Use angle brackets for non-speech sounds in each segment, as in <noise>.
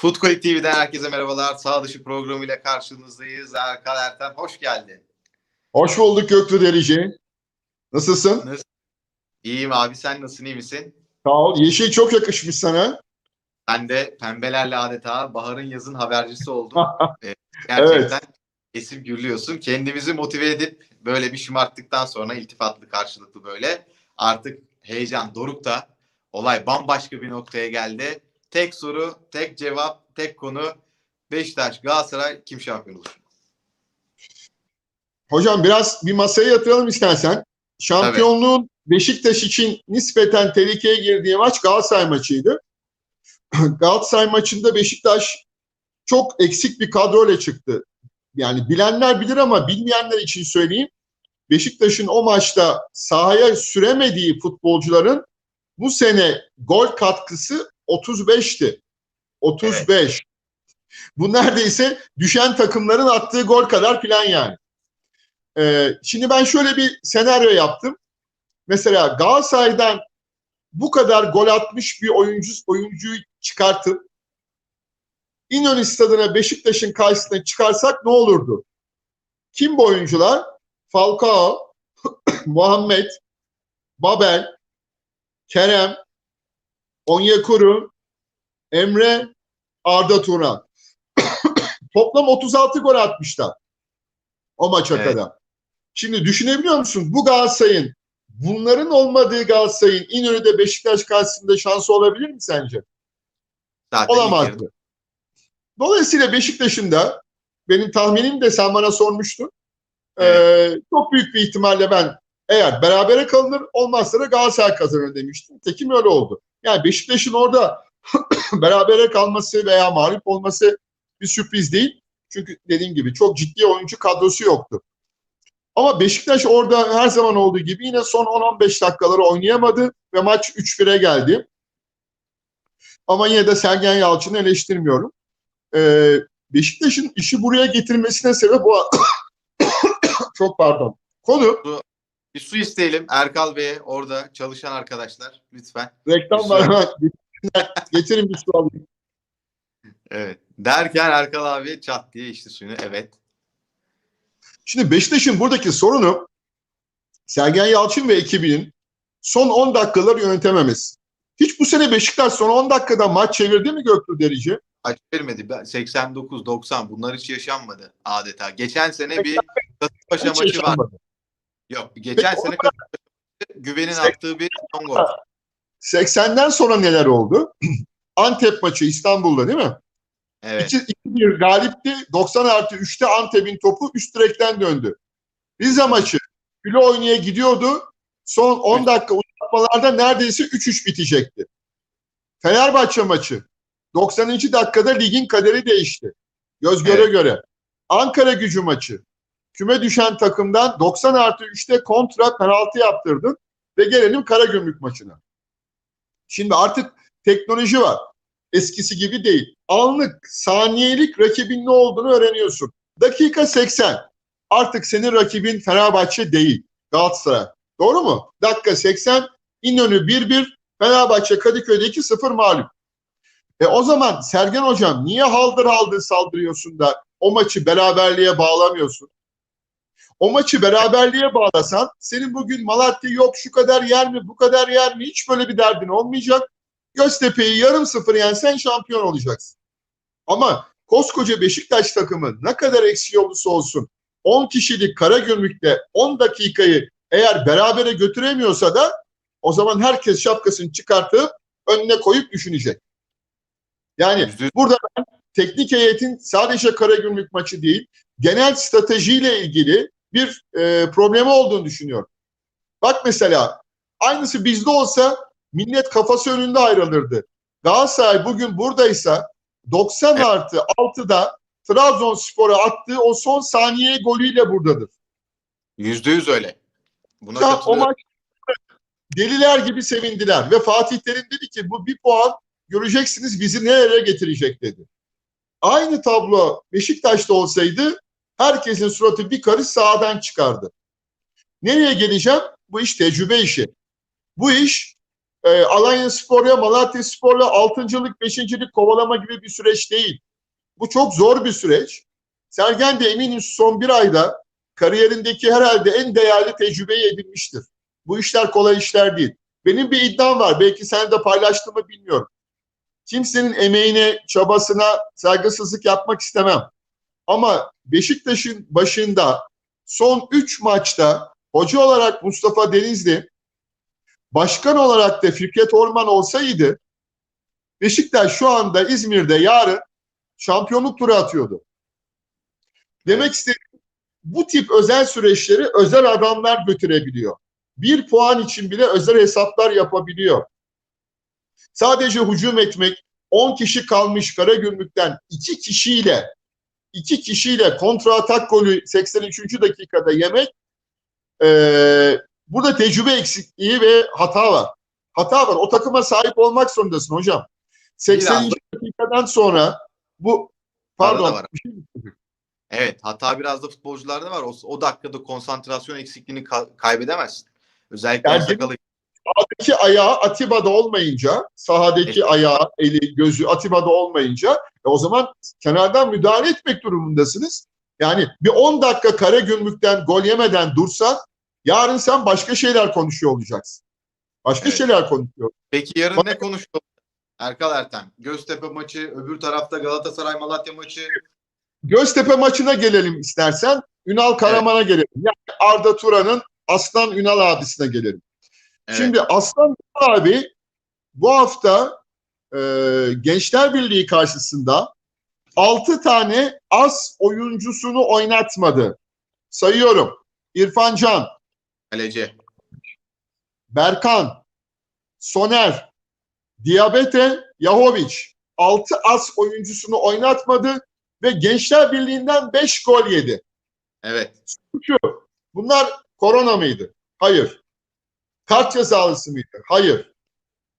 Footcolik TV'den herkese merhabalar. Sağ dışı programıyla karşınızdayız. Erkan Erten hoş geldin. Hoş bulduk Göktuğ Derici. Nasılsın? İyiyim abi sen nasılsın iyi misin? Sağ ol. Yeşil çok yakışmış sana. Ben de pembelerle adeta baharın yazın habercisi oldum. <laughs> Ee, Gerçekten esip gürlüyorsun. Kendimizi motive edip böyle bir şımarttıktan sonra iltifatlı karşılıklı böyle artık heyecan dorukta olay bambaşka bir noktaya geldi. Tek soru, tek cevap, tek konu Beşiktaş, Galatasaray kim şampiyon olur? Hocam biraz bir masaya yatıralım istersen. Şampiyonluğun Beşiktaş için nispeten tehlikeye girdiği maç Galatasaray maçıydı. <clears throat> Galatasaray maçında Beşiktaş çok eksik bir kadroyla çıktı. Yani bilenler bilir ama bilmeyenler için söyleyeyim. Beşiktaş'ın o maçta sahaya süremediği futbolcuların bu sene gol katkısı 35'ti. 35. Bu neredeyse düşen takımların attığı gol kadar plan yani. Ee, şimdi ben şöyle bir senaryo yaptım. Mesela Galatasaray'dan bu kadar gol atmış bir oyuncu oyuncuyu çıkartıp İnönü Stadı'na Beşiktaş'ın karşısına çıkarsak ne olurdu? Kim bu oyuncular? Falcao, <coughs> Muhammed, Babel, Kerem, Onyekuru, Emre, Arda Turan. <coughs> Toplam 36 gol atmışlar o maça Evet. kadar. Şimdi düşünebiliyor musun? Bu Galatasaray'ın bunların olmadığı Galatasaray'ın İnönü'de Beşiktaş karşısında şansı olabilir mi sence? Zaten Olamazdı. Dolayısıyla Beşiktaş'ın da benim tahminim de sen bana sormuştun. Ee, çok büyük bir ihtimalle ben eğer berabere kalınır olmazsa da Galatasaray kazanır demiştim. Tekim öyle oldu. Yani Beşiktaş'ın orada <coughs> berabere kalması veya mağlup olması bir sürpriz değil. Çünkü dediğim gibi çok ciddi oyuncu kadrosu yoktu. Ama Beşiktaş orada her zaman olduğu gibi yine son 10-15 dakikaları oynayamadı ve maç 3-1'e geldi. Ama yine de Sergen Yalçın'ı eleştirmiyorum. Ee, Beşiktaş'ın işi buraya getirmesine sebep o <coughs> çok pardon. Konu Bir su isteyelim Erkal Bey'e orada çalışan arkadaşlar lütfen. reklam var. <laughs> Getirin bir su alayım. Evet. Derken Erkal abi çat diye içti suyunu. Evet. Şimdi Beşiktaş'ın buradaki sorunu Sergen Yalçın ve ekibinin son 10 dakikaları yönetememesi. Hiç bu sene Beşiktaş son 10 dakikada maç çevirdi mi Göktuğ Derici? Aç vermedi. Ben- 89-90 bunlar hiç yaşanmadı adeta. Geçen sene bir Kasımpaşa maçı var. Yok geçen Peki, sene o Kasımpaşa Güven'in Sek- attığı bir son gol. 80'den sonra neler oldu? <clears throat> Antep maçı İstanbul'da değil mi? Evet. 2-1 galipti. 90 artı 3'te Antep'in topu üst direkten döndü. Rize maçı güle oynaya gidiyordu. Son 10 dakika uzatmalarda neredeyse 3-3 bitecekti. Fenerbahçe maçı 90. dakikada ligin kaderi değişti. Göz göre Evet. göre. Ankara gücü maçı. Küme düşen takımdan 90 artı 3'te kontra penaltı yaptırdın ve gelelim Karagümrük maçına. Şimdi artık teknoloji var. Eskisi gibi değil. Anlık, saniyelik rakibin ne olduğunu öğreniyorsun. Dakika 80. Artık senin rakibin Fenerbahçe değil. Galatasaray. Doğru mu? Dakika 80. İnönü 1-1. Fenerbahçe Kadıköy'de 2-0 mağlup. E o zaman Sergen Hocam niye haldır haldır saldırıyorsun da o maçı beraberliğe bağlamıyorsun? O maçı beraberliğe bağlasan senin bugün Malatya yok şu kadar yer mi bu kadar yer mi hiç böyle bir derdin olmayacak. Göztepe'yi yarım sıfır yensen şampiyon olacaksın. Ama koskoca Beşiktaş takımı ne kadar eksiği olursa olsun 10 kişilik Karagümrük'te 10 dakikayı eğer berabere götüremiyorsa da o zaman herkes şapkasını çıkartıp önüne koyup düşünecek. Yani burada ben teknik heyetin sadece Karagümrük maçı değil, genel stratejiyle ilgili bir e, problemi olduğunu düşünüyorum. Bak mesela aynısı bizde olsa millet kafası önünde ayrılırdı. Galatasaray bugün buradaysa 90 Evet. artı 6'da Trabzonspor'a attığı o son saniye golüyle buradadır. Yüzde yüz öyle. Buna Ya o maç deliler gibi sevindiler ve Fatih Terim dedi ki bu bir puan göreceksiniz bizi nereye getirecek dedi. Aynı tablo Beşiktaş'ta olsaydı herkesin suratı bir karış sağdan çıkardı. Nereye geleceğim? Bu iş tecrübe işi. Bu iş e, Alanya Spor'la, Malatya Spor'la altıncılık, beşincilik kovalama gibi bir süreç değil. Bu çok zor bir süreç. Sergen de eminim son bir ayda kariyerindeki herhalde en değerli tecrübeyi edinmiştir. Bu işler kolay işler değil. Benim bir iddiam var. Belki sen de paylaştığımı bilmiyorum. Kimsenin emeğine, çabasına saygısızlık yapmak istemem. Ama Beşiktaş'ın başında son 3 maçta hoca olarak Mustafa Denizli, başkan olarak da Fikret Orman olsaydı Beşiktaş şu anda İzmir'de yarın şampiyonluk turu atıyordu. Demek istediğim bu tip özel süreçleri özel adamlar götürebiliyor. Bir puan için bile özel hesaplar yapabiliyor. Sadece hücum etmek, 10 kişi kalmış Karagümrük'ten 2 kişiyle iki kişiyle kontra atak golü 83. dakikada yemek ee, burada tecrübe eksikliği ve hata var. Hata var. O takıma sahip olmak zorundasın hocam. 80. dakikadan sonra bu pardon var. bir şey? Evet hata biraz da futbolcularda var. O, o dakikada konsantrasyon eksikliğini ka- kaybedemezsin. Özellikle Yani sakalı. Sahadaki ayağı Atiba'da olmayınca, sahadaki Evet. ayağı, eli, gözü Atiba'da olmayınca e o zaman kenardan müdahale etmek durumundasınız. Yani bir 10 dakika kare gümrükten gol yemeden dursan yarın sen başka şeyler konuşuyor olacaksın. Başka Evet. şeyler konuşuyor. Peki yarın Bana- ne konuştu? Erkal Ertem. Göztepe maçı, öbür tarafta Galatasaray Malatya maçı. Göztepe maçına gelelim istersen. Ünal Karaman'a gelelim. Yani Arda Turan'ın Aslan Ünal abisine gelelim. Evet. Şimdi Aslan abi bu hafta e, Gençler Birliği karşısında 6 tane as oyuncusunu oynatmadı. Sayıyorum. İrfan Can, kaleci. Berkan, Soner, Diabete, Yahovic. 6 as oyuncusunu oynatmadı ve Gençler Birliği'nden 5 gol yedi. Evet. Şu, bunlar korona mıydı? Hayır. Kart cezalısı mıydı? Hayır.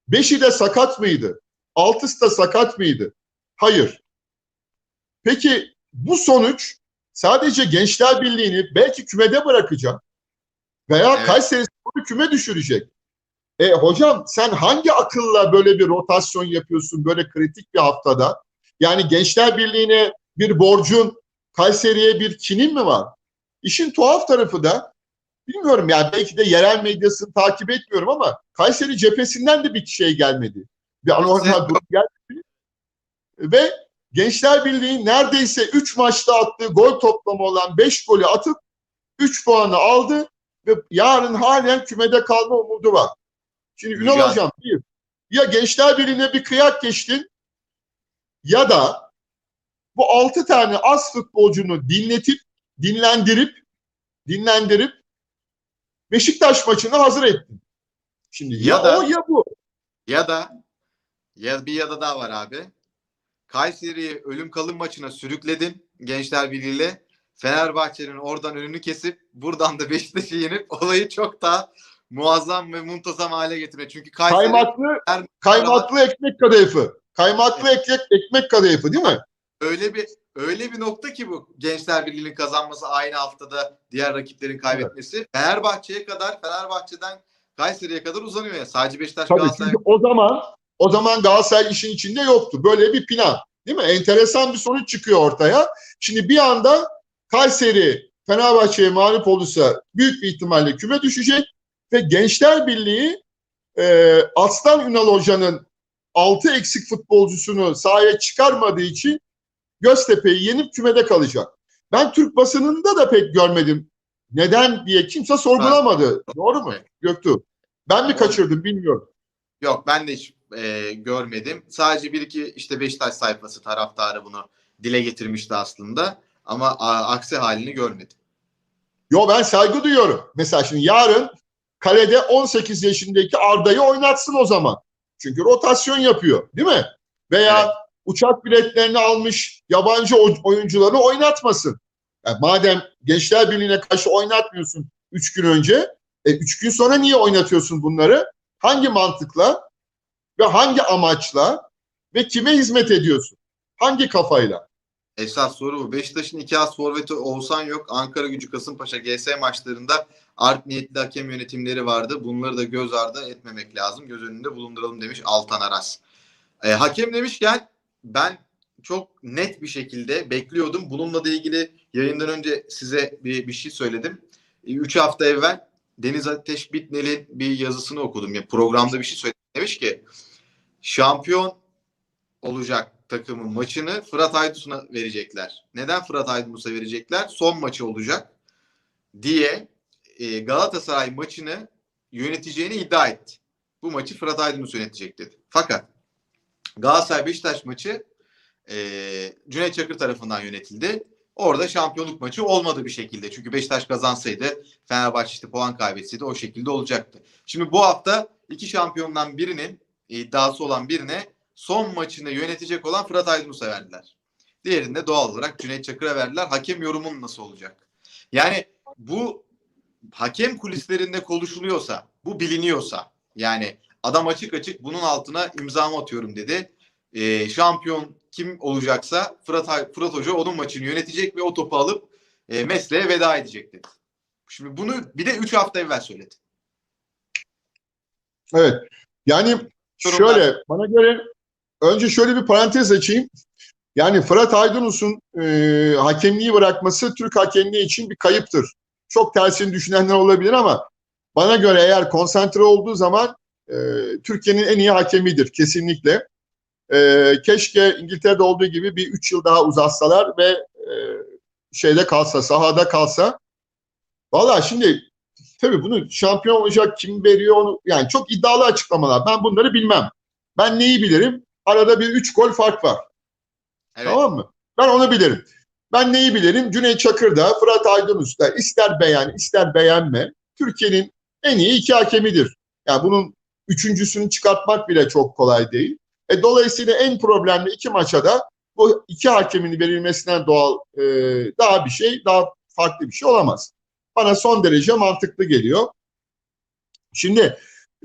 Beşi de sakat mıydı? Altısı da sakat mıydı? Hayır. Peki bu sonuç sadece Gençler Birliği'ni belki kümede bırakacak veya Evet. Kayseri Spor'u küme düşürecek. E hocam sen hangi akılla böyle bir rotasyon yapıyorsun böyle kritik bir haftada? Yani Gençler Birliği'ne bir borcun, Kayseri'ye bir kinin mi var? İşin tuhaf tarafı da bilmiyorum yani belki de yerel medyasını takip etmiyorum ama Kayseri cephesinden de bir şey gelmedi. Bir anormal durum gelmedi. Ve Gençler Birliği neredeyse 3 maçta attığı gol toplamı olan 5 golü atıp 3 puanı aldı ve yarın halen kümede kalma umudu var. Şimdi Ünal Mücadele- Hocam bir, ya Gençler Birliği'ne bir kıyak geçtin ya da bu 6 tane az futbolcunu dinletip, dinlendirip, dinlendirip Beşiktaş maçını hazır ettin. Şimdi ya, Ya da- o ya bu. Ya da ya bir ya da daha var abi. Kayseri'yi ölüm kalım maçına sürükledin Gençler Birliği'yle. Fenerbahçe'nin oradan önünü kesip buradan da Beşiktaş'ı yenip olayı çok daha muazzam ve muntazam hale getirmek. Çünkü Kayseri Kaymaklı, her- kaymaklı ekmek kadayıfı. Kaymaklı ekmek, ekmek kadayıfı değil mi? öyle bir öyle bir nokta ki bu Gençler Birliği'nin kazanması aynı haftada diğer rakiplerin kaybetmesi. Fenerbahçe'ye kadar Fenerbahçe'den Kayseri'ye kadar uzanıyor ya. Sadece Beşiktaş Tabii Galatasaray çünkü o zaman o zaman Galatasaray işin içinde yoktu. Böyle bir plan. Değil mi? Enteresan bir sonuç çıkıyor ortaya. Şimdi bir anda Kayseri Fenerbahçe'ye mağlup olursa büyük bir ihtimalle küme düşecek ve Gençler Birliği e, Aslan Ünal Hoca'nın 6 eksik futbolcusunu sahaya çıkarmadığı için Göztepe'yi yenip kümede kalacak. Ben Türk basınında da pek görmedim. Neden diye kimse sorgulamadı. Doğru mu. Göktuğ? Ben mi kaçırdım bilmiyorum. Yok ben de hiç e, görmedim. Sadece bir iki işte Beşiktaş sayfası taraftarı bunu dile getirmişti aslında. Ama a, aksi halini görmedim. Yo ben saygı duyuyorum. Mesela şimdi yarın kalede 18 yaşındaki Arda'yı oynatsın o zaman. Çünkü rotasyon yapıyor değil mi? Veya Evet. Uçak biletlerini almış yabancı oy- oyuncuları oynatmasın. Yani madem Gençler Birliği'ne karşı oynatmıyorsun 3 gün önce, 3 gün sonra niye oynatıyorsun bunları? Hangi mantıkla ve hangi amaçla ve kime hizmet ediyorsun? Hangi kafayla? Esas soru bu. Beşiktaş'ın iki az forveti Oğuzhan yok. Ankara gücü Kasımpaşa GS maçlarında art niyetli hakem yönetimleri vardı. Bunları da göz ardı etmemek lazım. Göz önünde bulunduralım demiş Altan Aras. E, hakem demişken ben çok net bir şekilde bekliyordum. Bununla da ilgili yayından önce size bir, bir şey söyledim. 3 hafta evvel Deniz Ateş Bitnel'in bir yazısını okudum. Ya programda bir şey söyledi. Demiş ki şampiyon olacak takımın maçını Fırat Aydınus'a verecekler. Neden Fırat Aydınus'a verecekler? Son maçı olacak diye e, Galatasaray maçını yöneteceğini iddia etti. Bu maçı Fırat Aydınus yönetecek dedi. Fakat Galatasaray Beşiktaş maçı e, Cüneyt Çakır tarafından yönetildi. Orada şampiyonluk maçı olmadı bir şekilde. Çünkü Beşiktaş kazansaydı Fenerbahçe işte puan kaybetseydi o şekilde olacaktı. Şimdi bu hafta iki şampiyondan birinin iddiası olan birine son maçını yönetecek olan Fırat Aydınus'a verdiler. Diğerini doğal olarak Cüneyt Çakır'a verdiler. Hakem yorumun nasıl olacak? Yani bu hakem kulislerinde konuşuluyorsa, bu biliniyorsa yani adam açık açık bunun altına imzamı atıyorum dedi. Ee, şampiyon kim olacaksa Fırat, Fırat Hoca onun maçını yönetecek ve o topu alıp e, mesleğe veda edecek dedi. Şimdi bunu bir de 3 hafta evvel söyledi. Evet. Yani Yorumlar. şöyle bana göre önce şöyle bir parantez açayım. Yani Fırat Aydınus'un e, hakemliği bırakması Türk hakemliği için bir kayıptır. Çok tersini düşünenler olabilir ama bana göre eğer konsantre olduğu zaman e, Türkiye'nin en iyi hakemidir kesinlikle. E, keşke İngiltere'de olduğu gibi bir üç yıl daha uzatsalar ve e, şeyde kalsa, sahada kalsa. Valla şimdi tabii bunu şampiyon olacak kim veriyor onu yani çok iddialı açıklamalar. Ben bunları bilmem. Ben neyi bilirim? Arada bir üç gol fark var. Evet. Tamam mı? Ben onu bilirim. Ben neyi bilirim? Cüneyt Çakır'da, Fırat Aydınus'ta ister beğen ister beğenme Türkiye'nin en iyi iki hakemidir. Yani bunun üçüncüsünü çıkartmak bile çok kolay değil. E, dolayısıyla en problemli iki maça da bu iki hakemin verilmesinden doğal e, daha bir şey, daha farklı bir şey olamaz. Bana son derece mantıklı geliyor. Şimdi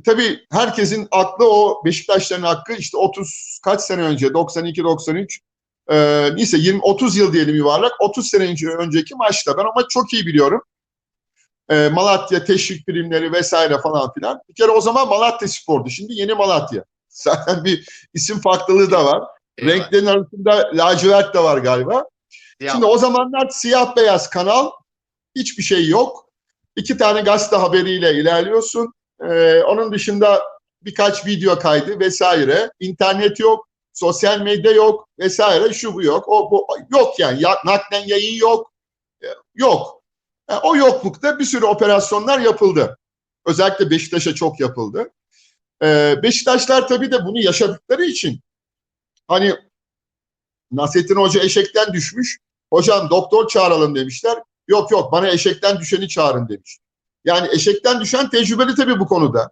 tabii herkesin aklı o Beşiktaşların hakkı işte 30 kaç sene önce 92-93 e, neyse 20 30 yıl diyelim yuvarlak 30 sene önce önceki maçta ben maçı çok iyi biliyorum. E, Malatya teşvik primleri vesaire falan filan. Bir kere o zaman Malatya Spor'du. Şimdi yeni Malatya. <laughs> Zaten bir isim farklılığı da var. Eyvah. Renklerin arasında lacivert de var galiba. Ya, Şimdi o zamanlar siyah beyaz kanal hiçbir şey yok. İki tane gazete haberiyle ilerliyorsun. Ee, onun dışında birkaç video kaydı vesaire. İnternet yok, sosyal medya yok vesaire. Şu bu yok. O bu yok yani. Ya, naklen yayın yok. Ee, Yok. Yani o yoklukta bir sürü operasyonlar yapıldı. Özellikle Beşiktaş'a çok yapıldı. Ee, Beşiktaşlar tabii de bunu yaşadıkları için hani Nasrettin Hoca eşekten düşmüş. Hocam doktor çağıralım demişler. Yok yok bana eşekten düşeni çağırın demiş. Yani eşekten düşen tecrübeli tabii bu konuda.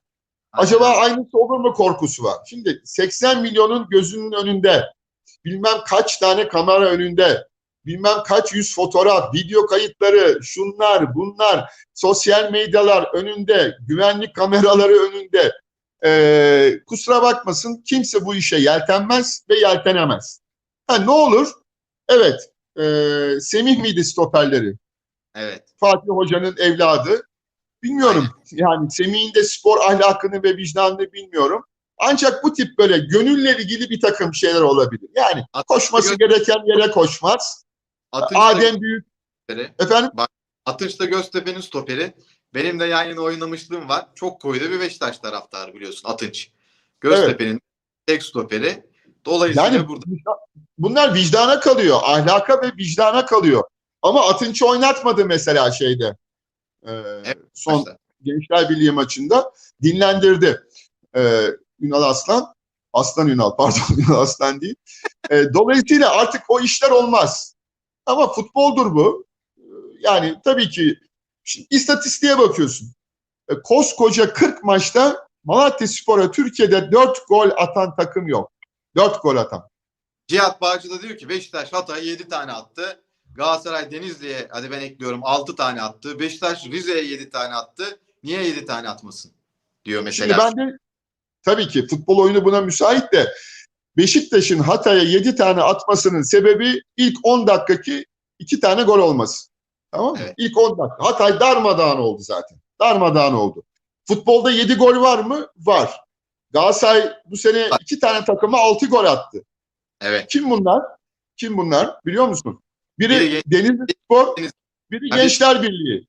Acaba aynısı olur mu korkusu var. Şimdi 80 milyonun gözünün önünde bilmem kaç tane kamera önünde bilmem kaç yüz fotoğraf, video kayıtları, şunlar, bunlar, sosyal medyalar önünde, güvenlik kameraları önünde. Ee, kusura bakmasın kimse bu işe yeltenmez ve yeltenemez. Ha, ne olur? Evet, e, Semih miydi stoperleri? Evet. Fatih Hoca'nın evladı. Bilmiyorum. Yani Semih'in de spor ahlakını ve vicdanını bilmiyorum. Ancak bu tip böyle gönülle ilgili bir takım şeyler olabilir. Yani koşması gereken yere koşmaz. Atınç da Adem Büyük stoperi. efendim Atınç da Göztepe'nin stoperi. Benim de yan yana oynamışlığım var. Çok koydu bir Beşiktaş taraftarı biliyorsun Atınç. Göztepe'nin tek stoperi. Dolayısıyla yani burada bunlar vicdana kalıyor. Ahlaka ve vicdana kalıyor. Ama Atınç'ı oynatmadı mesela şeyde. Ee, son maçta. Gençler Birliği maçında dinlendirdi. Ee, Ünal Aslan. Aslan Ünal <laughs> pardon Ünal Aslan değil. Ee, dolayısıyla artık o işler olmaz. Ama futboldur bu. Ee, Yani tabii ki şimdi istatistiğe bakıyorsun. Ee, koskoca 40 maçta Malatya Spor'a Türkiye'de 4 gol atan takım yok. 4 gol atan. Cihat Bağcı da diyor ki Beşiktaş Hatay'a 7 tane attı. Galatasaray Denizli'ye hadi ben ekliyorum 6 tane attı. Beşiktaş Rize'ye 7 tane attı. Niye 7 tane atmasın? Diyor mesela. Şimdi ben de tabii ki futbol oyunu buna müsait de Beşiktaş'ın Hatay'a 7 tane atmasının sebebi ilk 10 dakikaki 2 tane gol olması. Tamam mı? Evet. İlk 10 dakika. Hatay darmadağın oldu zaten. Darmadağın oldu. Futbolda 7 gol var mı? Var. Galatasaray bu sene Var. 2 tane takıma 6 gol attı. Evet. Kim bunlar? Kim bunlar? Biliyor musun? Biri Biri Denizli Spor, biri Tabii. Gençler Birliği.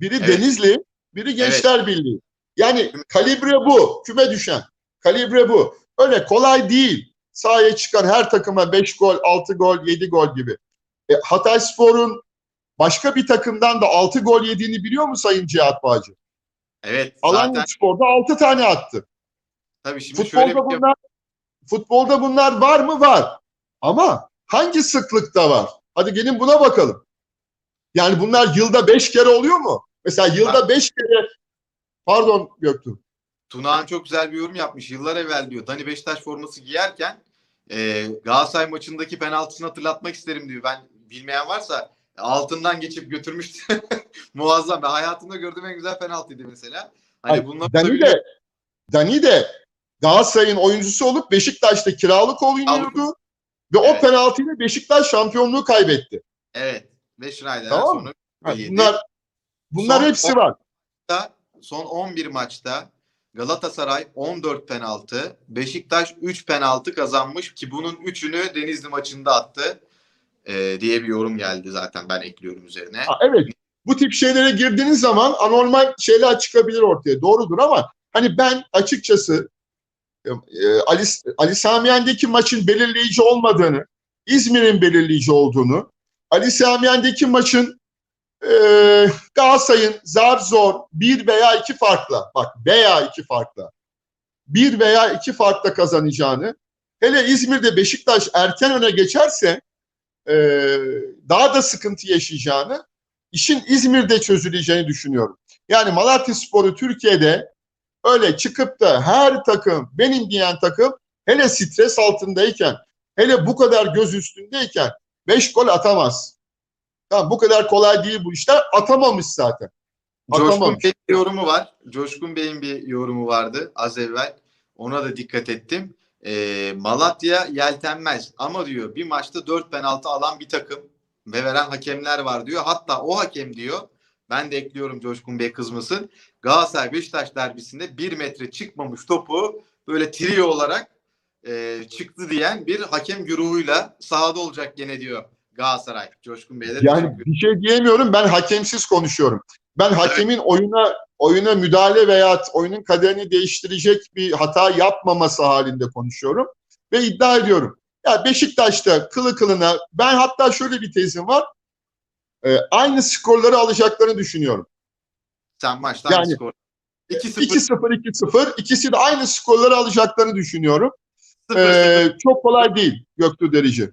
Biri Evet. Denizli, biri Gençler Birliği. Yani kalibre bu. Küme düşen. Kalibre bu. Öyle kolay değil. Sahaya çıkan her takıma 5 gol, 6 gol, 7 gol gibi. E, Hatay Spor'un başka bir takımdan da 6 gol yediğini biliyor mu Sayın Cihat Bağcı? Evet. Alanya Zaten Spor'da 6 tane attı. tabii şimdi şöyle Futbolda bir şey bunlar futbolda bunlar var mı? Var. Ama hangi sıklıkta var? Hadi gelin buna bakalım. Yani bunlar yılda 5 kere oluyor mu? Mesela yılda 5 kere pardon Göktuğ. Tunağan çok güzel bir yorum yapmış. Yıllar evvel diyor. Dani Beşiktaş forması giyerken e, Galatasaray maçındaki penaltısını hatırlatmak isterim diyor. Ben bilmeyen varsa altından geçip götürmüştü. <laughs> Muazzam. Ben hayatımda gördüğüm en güzel penaltıydı mesela. Hani Hayır, bunlar Dani de Dani de Galatasaray'ın oyuncusu olup Beşiktaş'ta kiralık oynuyordu ve o Evet. penaltıyla Beşiktaş şampiyonluğu kaybetti. Evet. Ve Schneider'den Tamam sonra yedi. bunlar bunlar Son hepsi var. da son 11 maçta Galatasaray 14 penaltı, Beşiktaş 3 penaltı kazanmış ki bunun 3'ünü Denizli maçında attı e, diye bir yorum geldi zaten ben ekliyorum üzerine. Ha, evet. Bu tip şeylere girdiğiniz zaman anormal şeyler çıkabilir ortaya. Doğrudur ama hani ben açıkçası e, Ali, Ali Samiyen'deki maçın belirleyici olmadığını, İzmir'in belirleyici olduğunu, Ali Samiyen'deki maçın e, Galatasaray'ın zar zor bir veya iki farkla, bak veya iki farkla, bir veya iki farkla kazanacağını, hele İzmir'de Beşiktaş erken öne geçerse e, daha da sıkıntı yaşayacağını, işin İzmir'de çözüleceğini düşünüyorum. Yani Malatya Sporu Türkiye'de öyle çıkıp da her takım benim diyen takım hele stres altındayken hele bu kadar göz üstündeyken 5 gol atamaz. Tamam bu kadar kolay değil bu işler. Atamamış zaten. Coşkun Atamamış. Bey'in bir yorumu var. Coşkun Bey'in bir yorumu vardı az evvel. Ona da dikkat ettim. E, Malatya yeltenmez ama diyor bir maçta 4 penaltı alan bir takım ve veren hakemler var diyor. Hatta o hakem diyor ben de ekliyorum Coşkun Bey kızmasın. Galatasaray Beşiktaş derbisinde bir metre çıkmamış topu böyle trio olarak e, çıktı diyen bir hakem güruhuyla sahada olacak gene diyor Galatasaray. Coşkun Bey'e de Yani bir şey diyemiyorum. Ben hakemsiz konuşuyorum. Ben hakemin oyuna oyuna müdahale veya oyunun kaderini değiştirecek bir hata yapmaması halinde konuşuyorum ve iddia ediyorum. Ya Beşiktaş'ta kılı kılına ben hatta şöyle bir tezim var. Ee, aynı skorları alacaklarını düşünüyorum. Sen maçtan Yani- skor. 2-0 2-0 2-0 ikisi de aynı skorları alacaklarını düşünüyorum. 0 Ee, çok kolay değil Göktuğ Derici.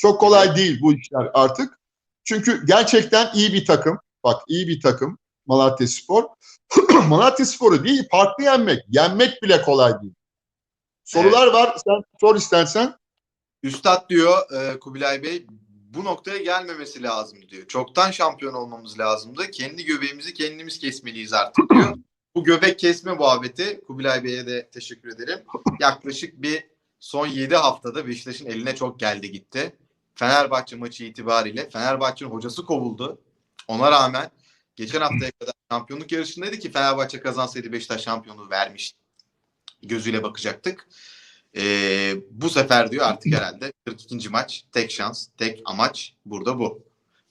Çok kolay değil bu işler artık. Çünkü gerçekten iyi bir takım. Bak iyi bir takım Malatya Spor. <clears throat> Malatya Spor'u değil farklı yenmek. Yenmek bile kolay değil. Sorular var. Sen sor istersen. Üstad diyor e, Kubilay Bey bu noktaya gelmemesi lazım diyor. Çoktan şampiyon olmamız lazımdı. Kendi göbeğimizi kendimiz kesmeliyiz artık diyor. <clears throat> Bu göbek kesme muhabbeti Kubilay Bey'e de teşekkür ederim. Yaklaşık bir son 7 haftada Beşiktaş'ın eline çok geldi gitti. Fenerbahçe maçı itibariyle Fenerbahçe'nin hocası kovuldu. Ona rağmen geçen haftaya kadar şampiyonluk yarışındaydı ki Fenerbahçe kazansaydı Beşiktaş şampiyonluğu vermiş gözüyle bakacaktık. Ee, bu sefer diyor artık herhalde 42. maç tek şans, tek amaç burada bu.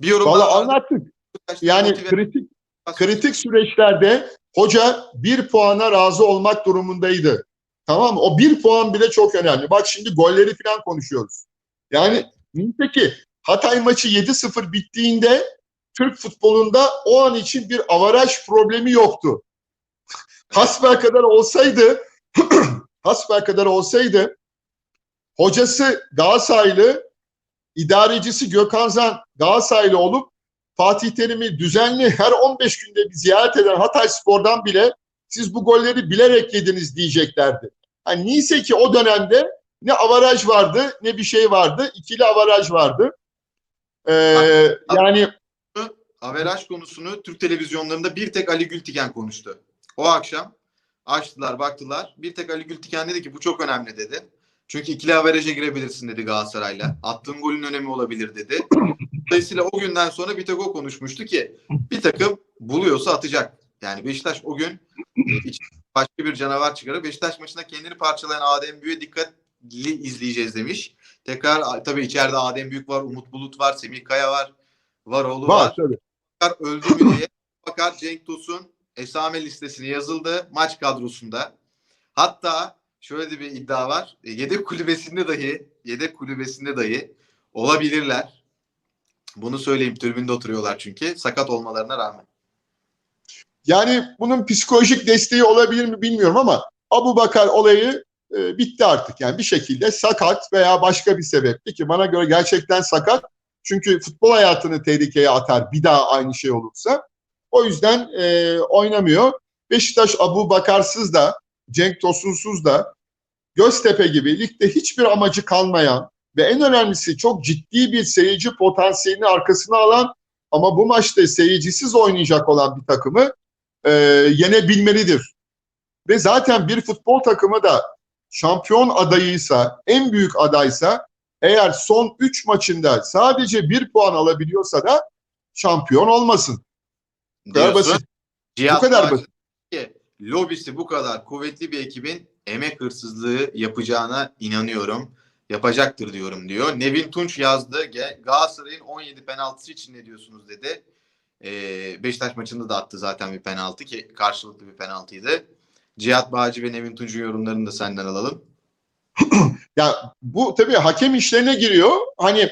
Bir yorum Valla anlattık. Yani kritik kritik süreçlerde hoca bir puana razı olmak durumundaydı. Tamam mı? O bir puan bile çok önemli. Bak şimdi golleri falan konuşuyoruz. Yani peki Hatay maçı 7-0 bittiğinde Türk futbolunda o an için bir avaraj problemi yoktu. <laughs> Hasbel olsaydı <clears throat> hasbel kadar olsaydı hocası Galatasaraylı idarecisi Gökhan Zan Galatasaraylı olup Fatih Terim'i düzenli her 15 günde bir ziyaret eden Hatay Spor'dan bile siz bu golleri bilerek yediniz diyeceklerdi. Yani neyse ki o dönemde ne avaraj vardı ne bir şey vardı. ikili avaraj vardı. Ee, yani Averaj konusunu Türk televizyonlarında bir tek Ali Gültiken konuştu. O akşam açtılar baktılar. Bir tek Ali Gültiken dedi ki bu çok önemli dedi. Çünkü ikili averaja girebilirsin dedi Galatasaray'la. Attığın golün önemi olabilir dedi. Dolayısıyla o günden sonra bir tek o konuşmuştu ki bir takım buluyorsa atacak. Yani Beşiktaş o gün <laughs> başka bir canavar çıkarıp Beşiktaş maçında kendini parçalayan Adem Büyük'e dikkatli izleyeceğiz demiş. Tekrar tabii içeride Adem Büyük var, Umut Bulut var, Semih Kaya var, Varoğlu var. Var tabii. Bakar öldü mü diye. <coughs> Bakar Cenk Tosun esame listesine yazıldı maç kadrosunda. Hatta şöyle de bir iddia var. E, Yedek kulübesinde dahi yedek kulübesinde dahi olabilirler. Bunu söyleyeyim. Tribünde oturuyorlar çünkü. Sakat olmalarına rağmen. Yani bunun psikolojik desteği olabilir mi bilmiyorum ama Abu Bakar olayı e, bitti artık. Yani bir şekilde sakat veya başka bir sebepti ki bana göre gerçekten sakat. Çünkü futbol hayatını tehlikeye atar bir daha aynı şey olursa. O yüzden e, oynamıyor. Beşiktaş Abu Bakarsız da Cenk Tosun'suz da Göztepe gibi ligde hiçbir amacı kalmayan ve en önemlisi çok ciddi bir seyirci potansiyelini arkasına alan ama bu maçta seyircisiz oynayacak olan bir takımı e, yenebilmelidir. Ve zaten bir futbol takımı da şampiyon adayıysa, en büyük adaysa eğer son 3 maçında sadece bir puan alabiliyorsa da şampiyon olmasın. Bu kadar basit. Bu kadar basit. Lobisi bu kadar kuvvetli bir ekibin emek hırsızlığı yapacağına inanıyorum. Yapacaktır diyorum diyor. Nevin Tunç yazdı. Galatasaray'ın 17 penaltısı için ne diyorsunuz dedi. Ee, Beşiktaş maçında da attı zaten bir penaltı ki karşılıklı bir penaltıydı. Cihat Bağcı ve Nevin Tunç'un yorumlarını da senden alalım. <clears throat> Ya bu tabii hakem işlerine giriyor. Hani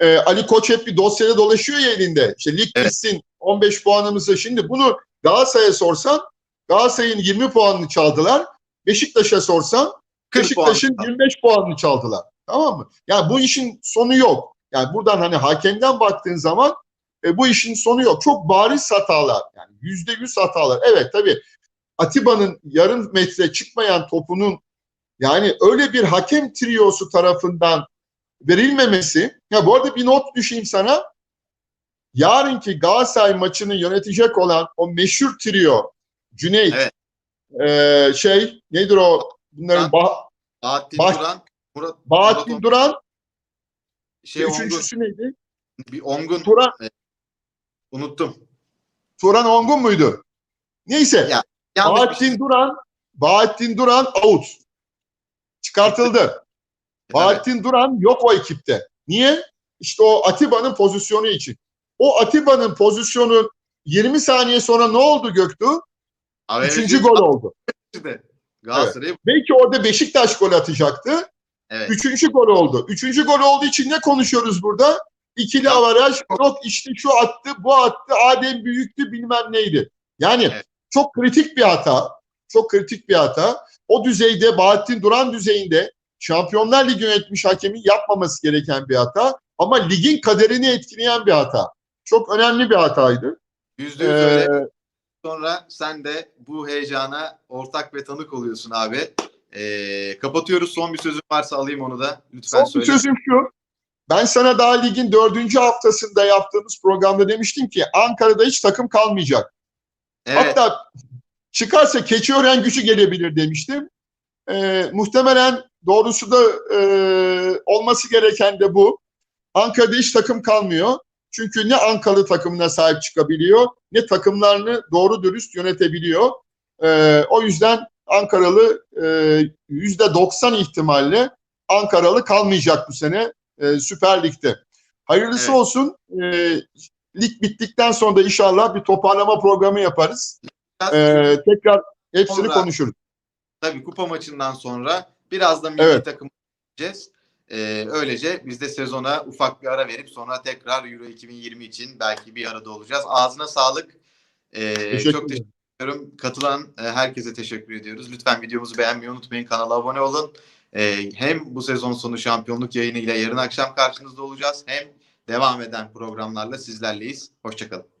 e, Ali Koç hep bir dosyada dolaşıyor ya elinde. İşte lig Evet. bitsin 15 puanımızı. Şimdi bunu Galatasaray'a sorsan Galatasaray'ın 20 puanını çaldılar. Beşiktaş'a sorsan 40 Beşiktaş'ın puan. 25 puanını çaldılar. Tamam mı? Yani bu işin sonu yok. Yani buradan hani hakemden baktığın zaman e, bu işin sonu yok. Çok bariz hatalar. Yani yüzde yüz hatalar. Evet tabii Atiba'nın yarım metre çıkmayan topunun yani öyle bir hakem triyosu tarafından verilmemesi. Ya bu arada bir not düşeyim sana. Yarınki Galatasaray maçını yönetecek olan o meşhur trio Cüneyt, Evet. eee, şey nedir o bunların bah- Bahattin Bah- Duran, Murat, Bahattin Murat Duran, şey Ongun, üçüncüsü neydi? bir Ongun Turan, unuttum. Turan Ongun muydu? Neyse. Ya, Yanlış Bahattin şey. Duran, Bahattin Duran out. Çıkartıldı. Evet. Bahattin Duran yok o ekipte. Niye? İşte o Atiba'nın pozisyonu için. O Atiba'nın pozisyonu 20 saniye sonra ne oldu Göktuğ? Averajı Üçüncü gol oldu. attı. Galatasaray'ı Belki orada Beşiktaş gol atacaktı. evet. Üçüncü gol oldu. Üçüncü gol olduğu için ne konuşuyoruz burada? İkili avaraj, yok işte şu attı, bu attı, Adem büyüktü bilmem neydi. Yani Evet. Çok kritik bir hata. Çok kritik bir hata. O düzeyde Bahattin Duran düzeyinde Şampiyonlar Ligi yönetmiş hakemin yapmaması gereken bir hata. Ama ligin kaderini etkileyen bir hata. Çok önemli bir hataydı. Yüzde yüz öyle. Ee, Sonra sen de bu heyecana ortak ve tanık oluyorsun abi. Ee, kapatıyoruz. Son bir sözün varsa alayım onu da. Lütfen Son bir söyle. sözüm şu. Ben sana daha ligin dördüncü haftasında yaptığımız programda demiştim ki Ankara'da hiç takım kalmayacak. Evet. Hatta çıkarsa Keçiören gücü gelebilir demiştim. Ee, muhtemelen doğrusu da e, olması gereken de bu. Ankara'da hiç takım kalmıyor. Çünkü ne Ankara takımına sahip çıkabiliyor ne takımlarını doğru dürüst yönetebiliyor. Ee, o yüzden Ankaralı e, yüzde 90 ihtimalle Ankaralı kalmayacak bu sene e, Süper Lig'de. Hayırlısı Evet. olsun. E, lig bittikten sonra da inşallah bir toparlama programı yaparız. Ee, tekrar hepsini Sonra- konuşuruz. Tabii kupa maçından sonra biraz da milli Evet. takım gideceğiz. Ee, öylece biz de sezona ufak bir ara verip sonra tekrar Euro 2020 için belki bir arada olacağız. Ağzına sağlık. Ee, Teşekkür çok teşekkür ediyorum. Katılan e, herkese teşekkür ediyoruz. Lütfen videomuzu beğenmeyi unutmayın. Kanala abone olun. Ee, hem bu sezon sonu şampiyonluk yayınıyla yarın akşam karşınızda olacağız. Hem devam eden programlarla sizlerleyiz. Hoşçakalın.